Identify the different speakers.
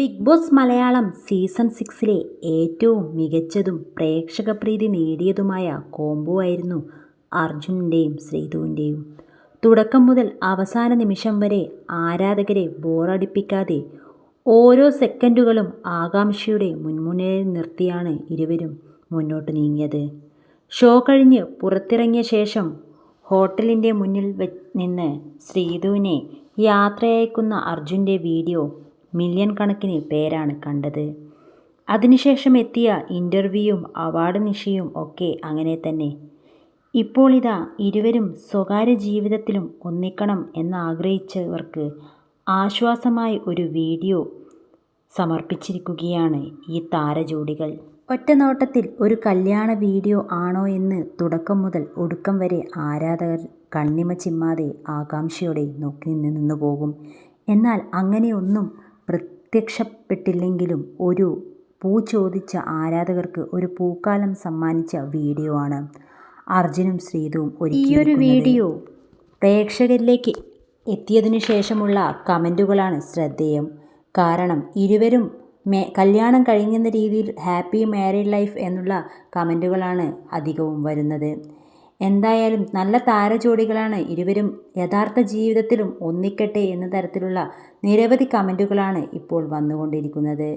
Speaker 1: Big boss Malayalam season സിക്സിലെ ഏറ്റവും മികച്ചതും പ്രേക്ഷക പ്രീതി നേടിയതുമായ കോംബോ ആയിരുന്നു അർജുനന്റെയും ശ്രീധുവിന്റെയും. തുടക്കം മുതൽ അവസാന നിമിഷം വരെ ആരാധകരെ ബോറടിപ്പിക്കാതെ ഓരോ സെക്കൻഡുകളും ആകാംക്ഷയുടെ മുൻമുനയിൽ നിർത്തിയാണ് ഇരുവരും മുന്നോട്ട് നീങ്ങിയത്. ഷോ കഴിഞ്ഞ് പുറത്തിറങ്ങിയ ശേഷം ഹോട്ടലിന്റെ മുന്നിൽ നിന്ന് ശ്രീധുവിനെ യാത്രയയക്കുന്ന അർജുന്റെ വീഡിയോ മില്യൺ കണക്കിന് പേരാണ് കണ്ടത്. അതിനുശേഷം എത്തിയ ഇന്റർവ്യൂവും അവാർഡ് നിശയും ഒക്കെ അങ്ങനെ തന്നെ. ഇപ്പോൾ ഇതാ ഇരുവരും സ്വകാര്യ ജീവിതത്തിലും ഒന്നിക്കണം എന്നാഗ്രഹിച്ചവർക്ക് ആശ്വാസമായി ഒരു വീഡിയോ സമർപ്പിച്ചിരിക്കുകയാണ് ഈ താരജോഡികൾ. ഒറ്റനോട്ടത്തിൽ ഒരു കല്യാണ വീഡിയോ ആണോ എന്ന് തുടക്കം മുതൽ ഒടുക്കം വരെ ആരാധകർ കണ്ണിമ ചിമ്മാതെ ആകാംക്ഷയോടെ നോക്കി നിന്നു പോകും എന്നാൽ അങ്ങനെയൊന്നും പ്രത്യക്ഷപ്പെട്ടില്ലെങ്കിലും ഒരു പൂ ചോദിച്ച ആരാധകർക്ക് ഒരു പൂക്കാലം സമ്മാനിച്ച വീഡിയോ ആണ് അർജുനും ശ്രീധുവും ഒരു വീഡിയോ പ്രേക്ഷകരിലേക്ക് എത്തിയതിനു ശേഷമുള്ള കമന്റുകളാണ് ശ്രദ്ധേയം. കാരണം ഇരുവരും മേ കല്യാണം കഴിഞ്ഞെന്ന രീതിയിൽ ഹാപ്പി മാരീഡ് ലൈഫ് എന്നുള്ള കമന്റുകളാണ് അധികവും വരുന്നത്. എന്തായാലും നല്ല താരജോഡികളാണ് ഇരുവരും യഥാർത്ഥ ജീവിതത്തിലും ഒന്നിക്കട്ടെ എന്ന തരത്തിലുള്ള നിരവധി കമന്റുകളാണ് ഇപ്പോൾ വന്നുകൊണ്ടിരിക്കുന്നത്.